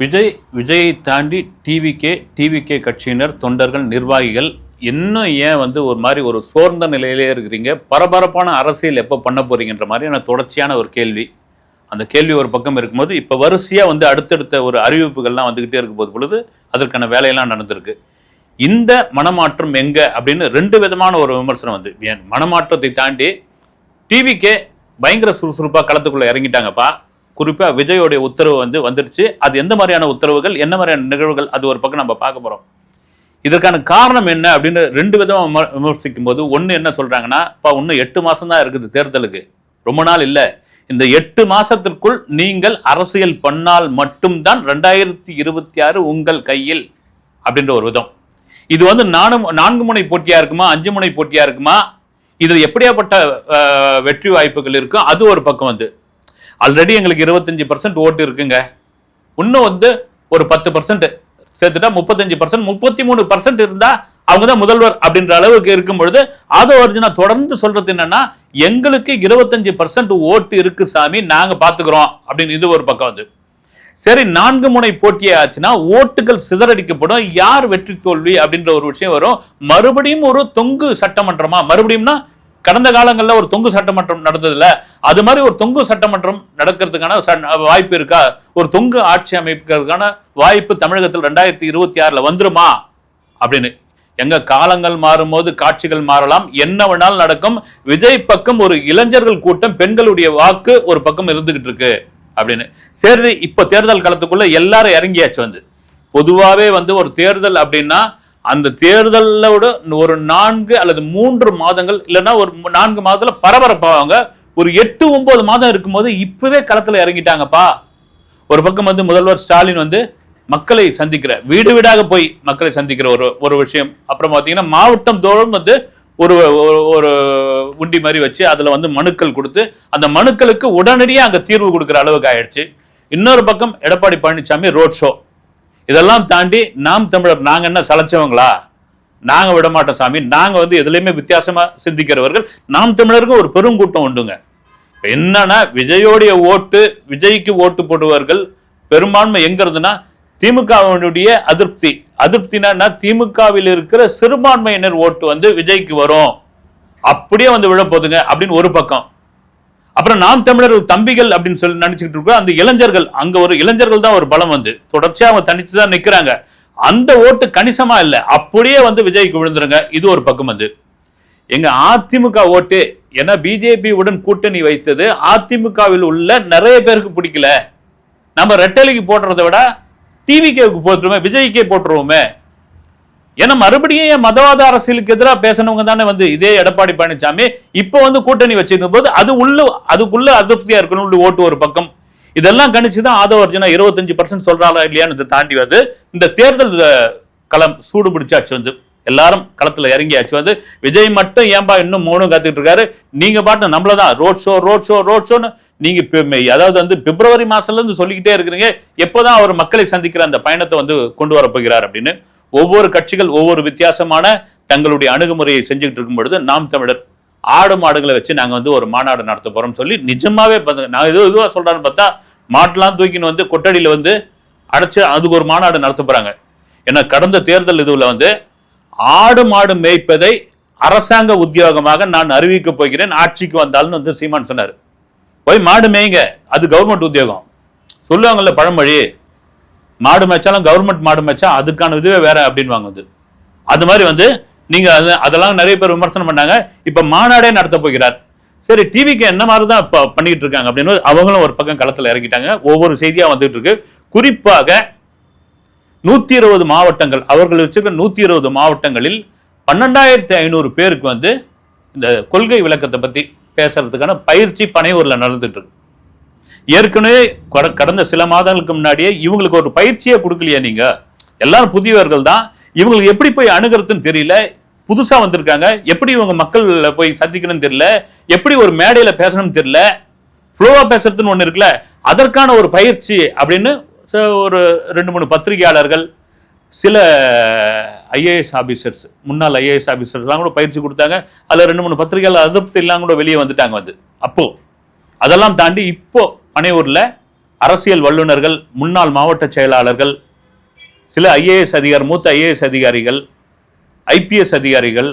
விஜய் விஜயை தாண்டி TVK TVK கட்சியினர் தொண்டர்கள் நிர்வாகிகள் இன்னும் ஏன் வந்து ஒரு மாதிரி ஒரு சோர்ந்த நிலையிலே இருக்கிறீங்க? பரபரப்பான அரசியல் எப்போ பண்ண போறீங்கன்ற மாதிரியான தொடர்ச்சியான ஒரு கேள்வி. அந்த கேள்வி ஒரு பக்கம் இருக்கும்போது இப்போ வரிசையாக வந்து அடுத்தடுத்த ஒரு அறிவிப்புகள்லாம் வந்துக்கிட்டே இருக்கும் போது பொழுது அதற்கான வேலையெல்லாம் நடந்திருக்கு. இந்த மனமாற்றம் எங்க அப்படின்னு ரெண்டு விதமான ஒரு விமர்சனம் வந்து. ஏன் மனமாற்றத்தை தாண்டி டிவிக்கே பயங்கர சுறுசுறுப்பாக களத்துக்குள்ளே இறங்கிட்டாங்கப்பா. குறிப்பாக விஜயோடைய உத்தரவு வந்து வந்துடுச்சு அது எந்த மாதிரியான உத்தரவுகள் என்ன மாதிரியான நிகழ்வுகள் அது ஒரு பக்கம் நம்ம பார்க்க போகிறோம் இதற்கான காரணம் என்ன அப்படின்னு ரெண்டு விதமாக விமர்சிக்கும் போது ஒன்று என்ன சொல்கிறாங்கன்னா இப்போ இன்னும் எட்டு மாதம் தான் இருக்குது தேர்தலுக்கு. ரொம்ப நாள் இல்லை. இந்த எட்டு மாதத்திற்குள் நீங்கள் அரசியல் பண்ணால் மட்டும்தான் ரெண்டாயிரத்தி இருபத்தி ஆறு உங்கள் கையில் அப்படின்ற ஒரு விதம். இது வந்து நானும் நான்கு முனை போட்டியாக இருக்குமா அஞ்சு முனை போட்டியாக இருக்குமா இதில் எப்படியாப்பட்ட வெற்றி வாய்ப்புகள் இருக்கும் அது ஒரு பக்கம் வந்து. ஆல்ரெடி எங்களுக்கு இருபத்தஞ்சு பர்சன்ட் ஓட்டு இருக்குங்க. இன்னும் வந்து ஒரு பத்து பர்சன்ட் சேர்த்துட்டா முப்பத்தஞ்சு பர்சன்ட் முப்பத்தி மூணு பர்சன்ட் இருந்தா அவங்க தான் முதல்வர் அப்படின்ற அளவுக்கு இருக்கும் பொழுது ஆதவ அர்ஜுனா தொடர்ந்து சொல்றது என்னன்னா எங்களுக்கு இருபத்தஞ்சு பர்சன்ட் ஓட்டு இருக்கு சாமி நாங்க பாத்துக்கிறோம் அப்படின்னு இது ஒரு பக்கம் வந்து சரி நான்கு முனை போட்டியே ஆச்சுன்னா ஓட்டுகள் சிதறடிக்கப்படும் யார் வெற்றி தோல்வி அப்படின்ற ஒரு விஷயம் வரும். மறுபடியும் ஒரு தொங்கு சட்டமன்றமா மறுபடியும்னா கடந்த காலங்களில் ஒரு தொங்கு சட்டமன்றம் நடந்ததுல அது மாதிரி ஒரு தொங்கு சட்டமன்றம் நடக்கிறதுக்கான வாய்ப்பு இருக்கா? ஒரு தொங்கு ஆட்சி அமைக்கிறதுக்கான வாய்ப்பு தமிழகத்தில் ரெண்டாயிரத்தி இருபத்தி ஆறில் வந்துருமா? அப்படின்னு. எங்க காலங்கள் மாறும்போது காட்சிகள் மாறலாம். என்ன வேணாலும் நடக்கும். விஜய் பக்கம் ஒரு இளைஞர்கள் கூட்டம் பெண்களுடைய வாக்கு ஒரு பக்கம் இருந்துகிட்டு இருக்கு அப்படின்னு. சரி இப்ப தேர்தல் காலத்துக்குள்ள எல்லாரும் இறங்கியாச்சு வந்து. பொதுவாவே வந்து ஒரு தேர்தல் அப்படின்னா அந்த தேர்தலோட ஒரு நான்கு அல்லது மூன்று மாதங்கள் இல்லைன்னா ஒரு நான்கு மாதத்துல பரபரப்பாவாங்க. ஒரு எட்டு ஒன்பது மாதம் இருக்கும்போது இப்பவே களத்துல இறங்கிட்டாங்கப்பா. ஒரு பக்கம் வந்து முதல்வர் ஸ்டாலின் வந்து மக்களை சந்திக்கிற வீடு வீடாக போய் மக்களை சந்திக்கிற ஒரு ஒரு விஷயம். அப்புறம் பார்த்தீங்கன்னா மாவட்டம் தோறும் வந்து ஒரு ஒரு- ஒரு உண்டி மாதிரி வச்சு அதில் வந்து மனுக்கள் கொடுத்து அந்த மனுக்களுக்கு உடனடியாக அங்கே தீர்வு கொடுக்குற அளவுக்கு ஆயிடுச்சு. இன்னொரு பக்கம் எடப்பாடி பழனிசாமி ரோட் ஷோ இதெல்லாம் தாண்டி நாம் தமிழர் நாங்கள் என்ன சலைச்சவங்களா? நாங்க விடமாட்டோம் சாமி. நாங்க வந்து எதுலையுமே வித்தியாசமா சிந்திக்கிறவர்கள் நாம் தமிழருக்கு ஒரு பெருங்கூட்டம் உண்டுங்க. என்னன்னா விஜயோடைய ஓட்டு விஜய்க்கு ஓட்டு போடுவார்கள். பெரும்பான்மை எங்கிறதுனா திமுகவினுடைய அதிருப்தி. அதிருப்தினா திமுகவில் இருக்கிற சிறுபான்மையினர் ஓட்டு வந்து விஜய்க்கு வரும். அப்படியே வந்து விழப்போதுங்க அப்படின்னு ஒரு பக்கம். அப்புறம் நாம் தமிழர் தம்பிகள் அப்படின்னு சொல்லி நினைச்சுக்கிட்டு இருக்கோம். அந்த இளைஞர்கள் அங்க ஒரு இளைஞர்கள் தான் ஒரு பலம் வந்து. தொடர்ச்சியா அவங்க தனிச்சு தான் நிக்கிறாங்க. அந்த ஓட்டு கணிசமா இல்லை. அப்படியே வந்து விஜய்க்கு விழுந்துருங்க. இது ஒரு பக்கம் வந்து. எங்க அதிமுக ஓட்டு ஏன்னா பிஜேபி உடன் கூட்டணி வைத்தது அதிமுகவில் உள்ள நிறைய பேருக்கு பிடிக்கல. நம்ம ரெட்டலைக்கு போடுறத விட டிவிகேவுக்கு போட்டுருவோமே விஜய்க்கே போட்டுருவோமே. ஏன்னா மறுபடியும் ஏன் மதவாத அரசியலுக்கு எதிராக பேசினவங்க தானே வந்து இதே எடப்பாடி பழனிசாமி இப்போ வந்து கூட்டணி வச்சிருக்கும் போது அது உள்ள அதுக்குள்ள அதிருப்தியா இருக்கணும் உள்ள ஓட்டு ஒரு பக்கம். இதெல்லாம் கணிச்சு தான் ஆதவ அர்ஜுனா இருபத்தஞ்சு பர்சன்ட் சொல்றாளா இல்லையான்னு தாண்டி வந்து இந்த தேர்தல் களம் சூடு பிடிச்சாச்சு வந்து. எல்லாரும் களத்தில் இறங்கியாச்சு வந்து. விஜய் மட்டும் ஏன்பா இன்னும் மௌனம் காத்துக்கிட்டு இருக்காரு? நீங்க பாட்டு நம்மளதான் road show road show road ஷோன்னு நீங்க மே- அதாவது வந்து பிப்ரவரி மாசம்ல இருந்து சொல்லிக்கிட்டே இருக்கிறீங்க. எப்போதான் அவர் மக்களை சந்திக்கிற அந்த பயணத்தை வந்து கொண்டு வர போகிறார் அப்படின்னு ஒவ்வொரு கட்சிகள் ஒவ்வொரு வித்தியாசமான தங்களுடைய அணுகுமுறையை செஞ்சுக்கிட்டு இருக்கும் பொழுது நாம் தமிழர் ஆடு மாடுகளை வச்சு நாங்கள் வந்து ஒரு மாநாடு நடத்த போகிறோம்னு சொல்லி நிஜமாவே நான் ஏதோ இதுவாக சொல்கிறான்னு பார்த்தா மாட்டெலாம் தூக்கின்னு வந்து கொட்டடியில் வந்து அடைச்சி அதுக்கு ஒரு மாநாடு நடத்த போகிறாங்க ஏன்னா கடந்த தேர்தல் இதுவில் வந்து ஆடு மாடு மேய்ப்பதை அரசாங்க உத்தியோகமாக நான் அறிவிக்க போகிறேன். ஆட்சிக்கு வந்தாலும் வந்து சீமான் சொன்னார். போய் மாடு மேய்ங்க அது கவர்மெண்ட் உத்தியோகம். சொல்லுவாங்கல்ல பழமொழி மாடு மேய்ச்சாலும் கவர்மெண்ட் மாடு மேய்ச்சா அதுக்கான இதுவே வேற அப்படின்வாங்க வந்து அது மாதிரி வந்து நீங்க அதெல்லாம் நிறைய பேர் விமர்சனம் பண்ணாங்க. இப்ப மாநாடே நடத்த போகிறார். சரி டிவிக்கு என்ன மாதிரி தான் இப்போ பண்ணிட்டு இருக்காங்க அப்படின்னு அவங்களும் ஒரு பக்கம் களத்தில் இறக்கிட்டாங்க ஒவ்வொரு செய்தியாக வந்துட்டு இருக்கு. குறிப்பாக நூத்தி இருபது மாவட்டங்கள் அவர்கள் வச்சிருக்க நூத்தி இருபது மாவட்டங்களில் பன்னெண்டாயிரத்தி ஐநூறு பேருக்கு வந்து இந்த கொள்கை விளக்கத்தை பத்தி பேசுறதுக்கான பயிற்சி பனையூர்ல நடந்துட்டு இருக்கு. ஏற்கனவே கட- கடந்த சில மாதங்களுக்கு முன்னாடியே இவங்களுக்கு ஒரு பயிற்சியே கொடுக்கலையா நீங்க. எல்லாரும் புதியவர்கள் தான். இவங்களுக்கு எப்படி போய் அணுகிறதுன்னு தெரியல. புதுசா வந்திருக்காங்க. எப்படி இவங்க மக்கள் போய் சந்திக்கணும்னு தெரியல. எப்படி ஒரு மேடையில பேசணும்னு தெரியல. ஃப்ளோவா பேசுறதுன்னு ஒன்று இருக்குல்ல. அதற்கான ஒரு பயிற்சி அப்படின்னு ஒரு ரெண்டு மூணு பத்திரிகையாளர்கள் சில ஐஏஎஸ் ஆபீசர்ஸ் முன்னாள் ஐஏஎஸ் ஆபீசர்ஸ்லாம் கூட பயிற்சி கொடுத்தாங்க. அதில் ரெண்டு மூணு பத்திரிகையாளர் அதிருப்தி எல்லாம் கூட வெளியே வந்துட்டாங்க வந்து அப்போ அதெல்லாம் தாண்டி இப்போ பனையூரில் அரசியல் வல்லுநர்கள் முன்னாள் மாவட்ட செயலாளர்கள் சில ஐஏஎஸ் அதிகாரி மூத்த ஐஏஎஸ் அதிகாரிகள் ஐபிஎஸ் அதிகாரிகள்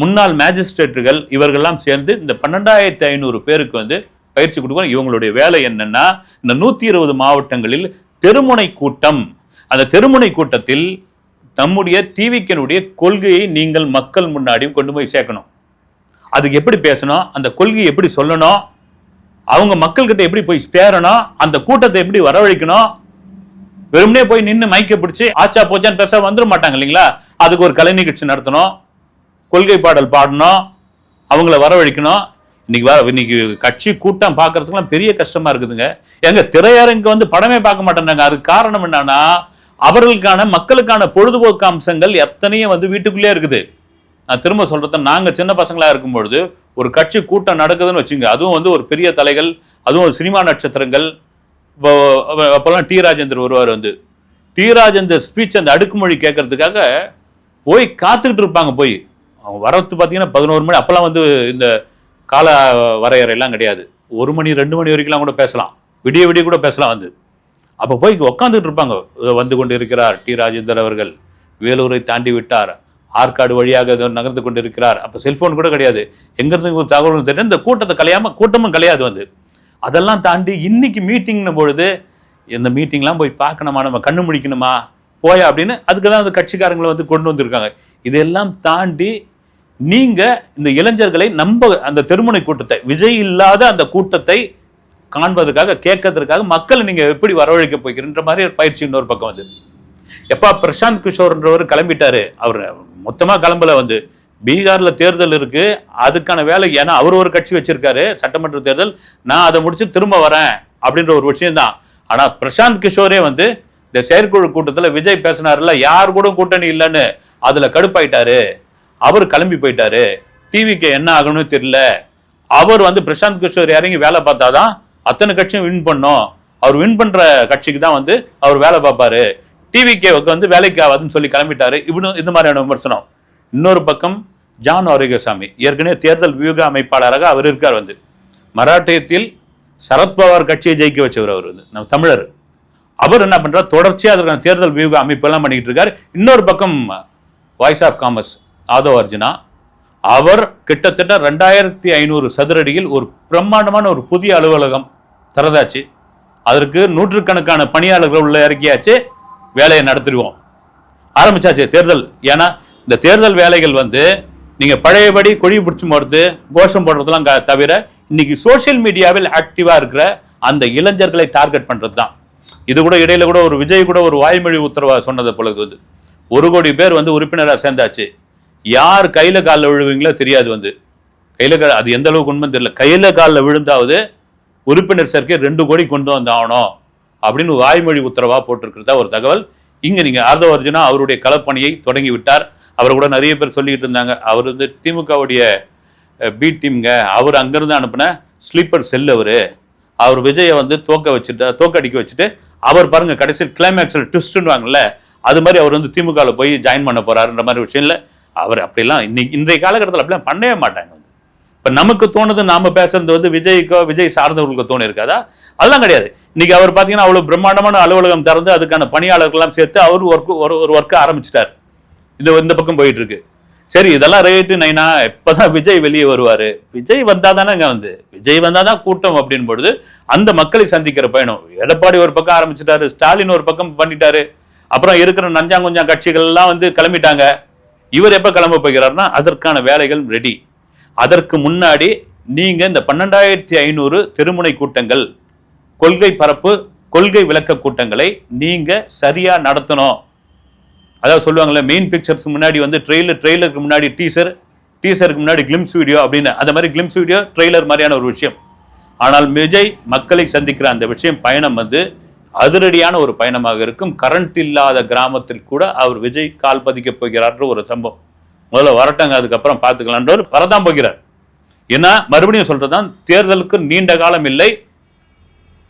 முன்னாள் மேஜிஸ்ட்ரேட்டுகள் இவர்கள்லாம் சேர்ந்து இந்த பன்னெண்டாயிரத்தி ஐநூறு பேருக்கு வந்து பயிற்சி கொடுக்குறோம் இவங்களுடைய வேலை என்னன்னா இந்த நூற்றி இருபது மாவட்டங்களில் தெருமுனை கூட்டம். அந்த தெருமுனை கூட்டத்தில் நம்முடைய டிவிக்கனுடைய கொள்கையை நீங்கள் மக்கள் முன்னாடியும் கொண்டு போய் சேர்க்கணும். அதுக்கு எப்படி பேசணும்? அந்த கொள்கையை எப்படி சொல்லணும்? அவங்க மக்கள்கிட்ட எப்படி போய் சேரணும்? அந்த கூட்டத்தை எப்படி வரவழைக்கணும்? வெறுமனே போய் நின்று மைக்க பிடிச்சி ஆச்சா போச்சான்னு பெருசாக வந்துட மாட்டாங்க இல்லைங்களா? அதுக்கு ஒரு கலை நிகழ்ச்சி நடத்தணும். கொள்கை பாடல் பாடணும். அவங்கள வரவழைக்கணும். இன்னைக்கு வர இன்னைக்கு கட்சி கூட்டம் பார்க்கறதுக்குலாம் பெரிய கஷ்டமா இருக்குதுங்க. எங்க திரையரங்கு வந்து படமே பார்க்க மாட்டேன்றாங்க. அதுக்கு காரணம் என்னன்னா அவர்களுக்கான மக்களுக்கான பொழுதுபோக்கு அம்சங்கள் எத்தனையும் வந்து வீட்டுக்குள்ளே இருக்குது. நான் திரும்ப சொல்றது நாங்கள் சின்ன பசங்களாக இருக்கும்பொழுது ஒரு கட்சி கூட்டம் நடக்குதுன்னு வச்சுங்க அதுவும் வந்து ஒரு பெரிய தலைகள் அதுவும் ஒரு சினிமா நட்சத்திரங்கள் இப்போ அப்போல்லாம் டி ராஜேந்தர் வருவார் வந்து. டி ராஜேந்தர் ஸ்பீச் அந்த அடுக்குமொழி கேட்கறதுக்காக போய் காத்துக்கிட்டு இருப்பாங்க போய். அவங்க வரத்து பார்த்தீங்கன்னா பதினோரு மணி அப்போல்லாம் வந்து இந்த கால வரையறையெல்லாம் கிடையாது. ஒரு மணி ரெண்டு மணி வரைக்கும்லாம் கூட பேசலாம். விடிய விடிய கூட பேசலாம் வந்து. அப்போ போய் உட்காந்துட்டு இருப்பாங்க. வந்து கொண்டு இருக்கிறார் டி ராஜேந்தர் அவர்கள். வேலூரை தாண்டி விட்டார். ஆற்காடு வழியாக ஏதோ நகர்ந்து கொண்டு இருக்கிறார் அப்போ செல்போன் கூட கிடையாது. எங்கேருந்து தகவல் தெரியும் இந்த கூட்டத்தை கலையாம கூட்டமும் கலையாது வந்து. அதெல்லாம் தாண்டி இன்னைக்கு மீட்டிங்னும் பொழுது இந்த மீட்டிங்லாம் போய் பார்க்கணுமா? நம்ம கண்ணு முடிக்கணுமா? போயா அப்படின்னு அதுக்கு தான் அந்த கட்சிக்காரங்களை வந்து கொண்டு வந்திருக்காங்க. இதெல்லாம் தாண்டி நீங்கள் இந்த இளைஞர்களை நம்ப அந்த தெருமுனை கூட்டத்தை விஜய் இல்லாத அந்த கூட்டத்தை காண்பதற்காக கேட்கறதுக்காக மக்களை நீங்கள் எப்படி வரவழைக்க போய்க்கிறன்ற மாதிரி பயிற்சி இன்னொரு பக்கம் வந்து. எப்பா பிரசாந்த் கிஷோர்ன்றவர் கிளம்பிட்டாரு. அவர் மொத்தமாக கிளம்பல வந்து. பீகாரில் தேர்தல் இருக்கு. அதுக்கான வேலை ஏன்னா அவர் ஒரு கட்சி வச்சிருக்காரு சட்டமன்ற தேர்தல். நான் அதை முடிச்சு திரும்ப வரேன் அப்படின்ற ஒரு விஷயம்தான். ஆனால் பிரசாந்த் கிஷோரே வந்து இந்த செயற்குழு கூட்டத்தில் விஜய் பேசினார்ல யார் கூட கூட்டணி இல்லைன்னு அதில் கடுப்பாயிட்டாரு. அவர் கிளம்பி போயிட்டாரு. டிவிக்கு என்ன ஆகணும்னு தெரியல. அவர் வந்து பிரசாந்த் கிஷோர் இறங்கி வேலை பார்த்தாதான் அத்தனை கட்சியும் வின் பண்ணும். அவர் வின் பண்ணுற கட்சிக்கு தான் வந்து அவர் வேலை பார்ப்பாரு. டிவிகேவுக்கு வந்து வேலைக்கு ஆகாதுன்னு சொல்லி கிளம்பிட்டாரு. இவனு இந்த மாதிரியான விமர்சனம். இன்னொரு பக்கம் ஜான் ஆரோக்கியசாமி. ஏற்கனவே தேர்தல் வியூக அமைப்பாளராக அவர் இருக்கார் வந்து. மராட்டியத்தில் சரத்பவார் கட்சியை ஜெயிக்க வச்சவர் அவர் வந்து. நம்ம தமிழர். அவர் என்ன பண்ணுறார் தொடர்ச்சியாக அதற்கான தேர்தல் வியூக அமைப்பெல்லாம் பண்ணிக்கிட்டு இருக்கார். இன்னொரு பக்கம் Voice of Commerce Aadhav Arjuna. அவர் கிட்டத்தட்ட ரெண்டாயிரத்தி ஐநூறு சதுரடியில் ஒரு பிரம்மாண்டமான ஒரு புதிய அலுவலகம் திறந்தாச்சு. அதற்கு நூற்றுக்கணக்கான பணியாளர்கள் உள்ள இறக்கியாச்சு வேலையை நடத்திடுவோம். ஆரம்பிச்சாச்சு தேர்தல். ஏன்னா இந்த தேர்தல் வேலைகள் வந்து நீங்கள் பழையபடி கொடி பிடிச்சி போடுறது கோஷம் போடுறதுலாம் க- தவிர இன்னைக்கு சோஷியல் மீடியாவில் ஆக்டிவாக இருக்கிற அந்த இளைஞர்களை டார்கெட் பண்ணுறது தான் இது கூட இடையில கூட ஒரு விஜய் கூட ஒரு வாய்மொழி உத்தரவாக சொன்னது பொழுது வந்து ஒரு கோடி பேர் வந்து உறுப்பினராக சேர்ந்தாச்சு. யார் கையில் காலில் விழுவீங்களோ தெரியாது வந்து. கையில் கா- அது எந்த அளவுக்கு உண்மைன்னு தெரியல. கையில் காலில் விழுந்தாவது உறுப்பினர் சேர்க்கை ரெண்டு கோடி கொண்டு வந்தாகணும். அப்படின்னு வாய்மொழி உத்தரவாக போட்டிருக்கிறதா ஒரு தகவல். இங்கே நீங்கள் ஆர்தவ அர்ஜுனா அவருடைய களப்பணியை தொடங்கி விட்டார் அவர் கூட நிறைய பேர் சொல்லிக்கிட்டு இருந்தாங்க. அவர் வந்து திமுகவுடைய பி டீம்ங்க. அவர் அங்கேருந்து அனுப்பின ஸ்லீப்பர் செல் அவர். அவர் விஜயை வந்து தோக்க வச்சுட்டு தோக்கடிக்க வச்சுட்டு அவர் பாருங்கள் கடைசியில் கிளைமேக்ஸில் ட்விஸ்ட்னுவாங்கல்ல அது மாதிரி அவர் வந்து திமுகவில் போய் ஜாயின் பண்ண போகிறாருன்ற மாதிரி விஷயம் இல்லை. அவர் அப்படிலாம் இன்னைக்கு இன்றைய காலகட்டத்தில் அப்படிலாம் பண்ணவே மாட்டாங்க. இப்போ நமக்கு தோணுது நாம பேசுறது வந்து விஜய்க்கோ விஜய் சார்ந்தவர்களுக்கோ தோணி இருக்காதா அதெல்லாம் கிடையாது. இன்னைக்கு அவர் பார்த்தீங்கன்னா அவ்வளோ பிரம்மாண்டமான அலுவலகம் திறந்து அதுக்கான பணியாளர்கள்லாம் சேர்த்து அவர் ஒர்க் ஒரு ஒரு ஒர்க்கை ஆரம்பிச்சிட்டார். இந்த இந்த பக்கம் போயிட்டு இருக்கு சரி இதெல்லாம் ரேட்டு நைனா இப்போதான் விஜய் வெளியே வருவார். விஜய் வந்தா தானேங்க வந்து. விஜய் வந்தால் தான் கூட்டம் அப்படின் பொழுது அந்த மக்களை சந்திக்கிற பயணம். எடப்பாடி ஒரு பக்கம் ஆரம்பிச்சிட்டாரு ஸ்டாலின் ஒரு பக்கம் பண்ணிட்டாரு. அப்புறம் இருக்கிற நஞ்சாங்குஞ்சா கட்சிகள்லாம் வந்து கிளம்பிட்டாங்க. இவர் எப்போ கிளம்ப போகிறார்னா அதற்கான வேலைகள் ரெடி அதற்கு முன்னாடி நீங்க இந்த பன்னெண்டாயிரத்தி ஐநூறு தெருமுனை கூட்டங்கள் கொள்கை பரப்பு கொள்கை விளக்க கூட்டங்களை நீங்க சரியா நடத்தணும். அதாவது சொல்லுவாங்கல்ல மெயின் பிக்சர்ஸ்க்கு முன்னாடி வந்து ட்ரெய்லர் ட்ரெய்லருக்கு முன்னாடி டீசர் டீசருக்கு முன்னாடி கிளிம்ஸ் வீடியோ அப்படின்னு. அந்த மாதிரி கிளிம்ஸ் வீடியோ ட்ரெய்லர் மாதிரியான ஒரு விஷயம். ஆனால் விஜய் மக்களை சந்திக்கிற அந்த விஷயம் பயணம் வந்து அதிரடியான ஒரு பயணமாக இருக்கும். கரண்ட் இல்லாத கிராமத்தில் கூட அவர் விஜய் கால் பதிக்க போகிறார்ன்ற ஒரு சம்பவம். முதல்ல வரட்டங்க அதுக்கப்புறம் பார்த்துக்கலான்றவர் வரதான் போகிறார். ஏன்னா மறுபடியும் சொல்றதுதான் தேர்தலுக்கு நீண்ட காலம் இல்லை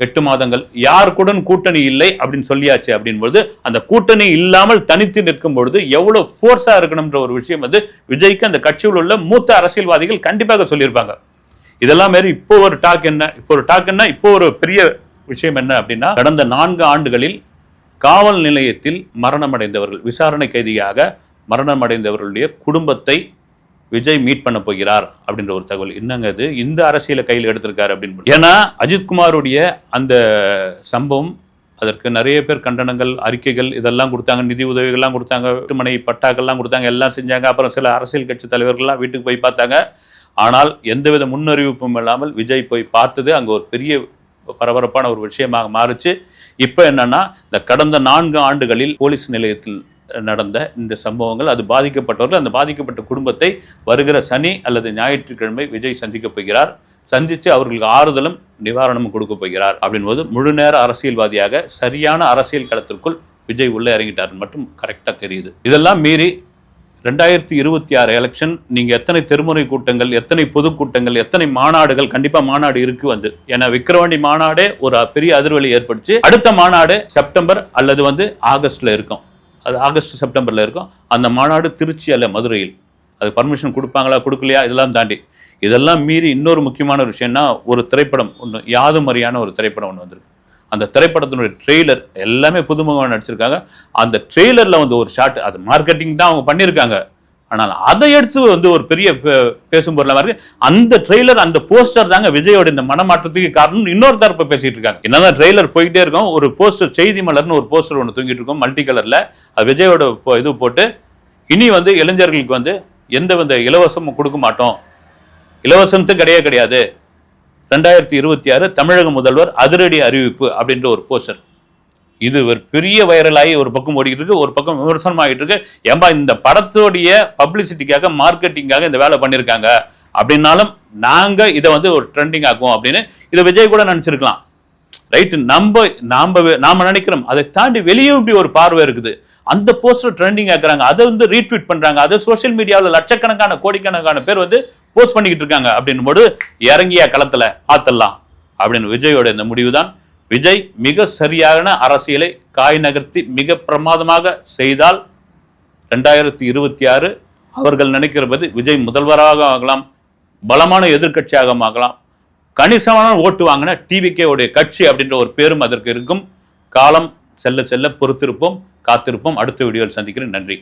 எட்டு மாதங்கள் யாருக்குடன் கூட்டணி இல்லை அப்படின்னு சொல்லியாச்சு அப்படின்போது அந்த கூட்டணி இல்லாமல் தனித்து நிற்கும் பொழுது எவ்வளவு ஃபோர்ஸா இருக்கணும்ன்ற ஒரு விஷயம் வந்து விஜய்க்கு அந்த கட்சியில் உள்ள மூத்த அரசியல்வாதிகள் கண்டிப்பாக சொல்லியிருப்பாங்க. இதெல்லாம் மாரி இப்போ ஒரு டாக் என்ன இப்போ ஒரு டாக் என்ன இப்போ ஒரு பெரிய விஷயம் என்ன அப்படின்னா கடந்த நான்கு ஆண்டுகளில் காவல் நிலையத்தில் மரணமடைந்தவர்கள் விசாரணை கைதியாக மரணம் அடைந்தவர்களுடைய குடும்பத்தை விஜய் மீட் பண்ண போகிறார் அப்படின்ற ஒரு தகவல். என்னங்க அது? இந்த அரசியலை கையில் எடுத்திருக்காரு அப்படின்னு ஏன்னா அஜித்குமாருடைய அந்த சம்பவம் அதற்கு நிறைய பேர் கண்டனங்கள் அறிக்கைகள் இதெல்லாம் கொடுத்தாங்க. நிதி உதவிகள்லாம் கொடுத்தாங்க. வீட்டுமனை பட்டாக்கள்லாம் கொடுத்தாங்க. எல்லாம் செஞ்சாங்க. அப்புறம் சில அரசியல் கட்சி தலைவர்கள்லாம் வீட்டுக்கு போய் பார்த்தாங்க. ஆனால் எந்தவித முன்னறிவிப்பும் இல்லாமல் விஜய் போய் பார்த்தது அங்கே ஒரு பெரிய பரபரப்பான ஒரு விஷயமாக மாறுச்சு. இப்போ என்னன்னா இந்த கடந்த நான்கு ஆண்டுகளில் போலீஸ் நிலையத்தில் நடந்த இந்த சம்பவங்கள் அது பாதிக்கப்பட்டவர்கள் அந்த பாதிக்கப்பட்ட குடும்பத்தை வருகிற சனி அல்லது ஞாயிற்றுக்கிழமை விஜய் சந்திக்க போகிறார். சந்தித்து அவர்களுக்கு ஆறுதலும் நிவாரணமும் கொடுக்க போகிறார் அப்படின்போது முழு நேர அரசியல்வாதியாக சரியான அரசியல் களத்திற்குள் விஜய் உள்ளே இறங்கிட்டார் மட்டும் கரெக்டாக தெரியுது. இதெல்லாம் மீறி ரெண்டாயிரத்தி இருபத்தி ஆறு எலெக்ஷன் நீங்கள் எத்தனை தெருமுறை கூட்டங்கள் எத்தனை பொதுக்கூட்டங்கள் எத்தனை மாநாடுகள் கண்டிப்பாக மாநாடு இருக்கு வந்து. ஏன்னா விக்கிரவாண்டி மாநாடே ஒரு பெரிய அதிர்வலி ஏற்படுச்சு அடுத்த மாநாடு செப்டம்பர் அல்லது வந்து ஆகஸ்ட்ல இருக்கும். அது ஆகஸ்ட் செப்டம்பரில் இருக்கும். அந்த மாநாடு திருச்சி அல்ல மதுரையில். அது பர்மிஷன் கொடுப்பாங்களா கொடுக்கலையா இதெல்லாம் தாண்டி. இதெல்லாம் மீறி இன்னொரு முக்கியமான ஒரு விஷயம்னா ஒரு திரைப்படம் ஒன்று யாதும் அறியான ஒரு திரைப்படம் ஒன்று வந்திருக்கு. அந்த திரைப்படத்தினுடைய ட்ரெய்லர் எல்லாமே புதுமுகமாக நடிச்சிருக்காங்க. அந்த ட்ரெய்லரில் வந்து ஒரு ஷாட் அது மார்க்கெட்டிங் தான் அவங்க பண்ணியிருக்காங்க. ஆனால் அதை எடுத்து வந்து ஒரு பெரிய பே- பேசும் பொருளாக இருக்கு அந்த ட்ரெய்லர் அந்த போஸ்டர் தாங்க விஜயோட இந்த மனமாற்றத்துக்கு காரணம் இன்னொரு தரப்பு பேசிட்டு இருக்காங்க. என்னதான் ட்ரெய்லர் போயிட்டே இருக்கும் ஒரு போஸ்டர் செய்தி மலர்னு ஒரு போஸ்டர் ஒன்று தூங்கிட்டு இருக்கும் மல்டி கலர்ல அது விஜயோட இது போட்டு இனி வந்து இளைஞர்களுக்கு வந்து எந்த வித இலவசமும் கொடுக்க மாட்டோம். இலவசத்து கிடையாது கிடையாது. ரெண்டாயிரத்தி இருபத்தி ஆறு தமிழக முதல்வர் அதிரடி அறிவிப்பு அப்படின்ற ஒரு போஸ்டர். இது ஒரு பெரிய வைரலாகி ஒரு பக்கம் ஓடிக்கிட்டு இருக்கு ஒரு பக்கம் விமர்சனம் ஆகிட்டு இருக்கு. ஏன்பா இந்த படத்தோடைய பப்ளிசிட்டிக்காக மார்க்கெட்டிங்காக இந்த வேலை பண்ணியிருக்காங்க அப்படின்னாலும் நாங்கள் இதை வந்து ஒரு ட்ரெண்டிங் ஆக்குவோம் அப்படின்னு இதை விஜய் கூட நினச்சிருக்கலாம். ரைட்டு நம்ம நாம் நாம் நினைக்கிறோம். அதை தாண்டி வெளியே இப்படி ஒரு பார்வை இருக்குது. அந்த போஸ்டர் ட்ரெண்டிங் ஆக்குறாங்க. அதை வந்து ரீட்வீட் பண்ணுறாங்க அதை சோஷியல் மீடியாவில் லட்சக்கணக்கான கோடிக்கணக்கான பேர் வந்து போஸ்ட் பண்ணிக்கிட்டு இருக்காங்க. அப்படின்னும் போது இறங்கிய களத்தில் பார்த்துடலாம். அப்படின்னு விஜயோட இந்த முடிவு தான் விஜய் மிக சரியான அரசியலை காய் நகர்த்தி மிக பிரமாதமாக செய்தால் ரெண்டாயிரத்தி இருபத்தி ஆறு அவர்கள் நினைக்கிறபது விஜய் முதல்வராக ஆகலாம் பலமான எதிர்கட்சியாக ஆகலாம். கணிசமான ஓட்டு வாங்கின டிவிகே உடைய கட்சி அப்படின்ற ஒரு பேரும் அதற்கு இருக்கும். காலம் செல்ல செல்ல பொறுத்திருப்போம் காத்திருப்போம். அடுத்த வீடியோவில் சந்திக்கிறேன். நன்றி.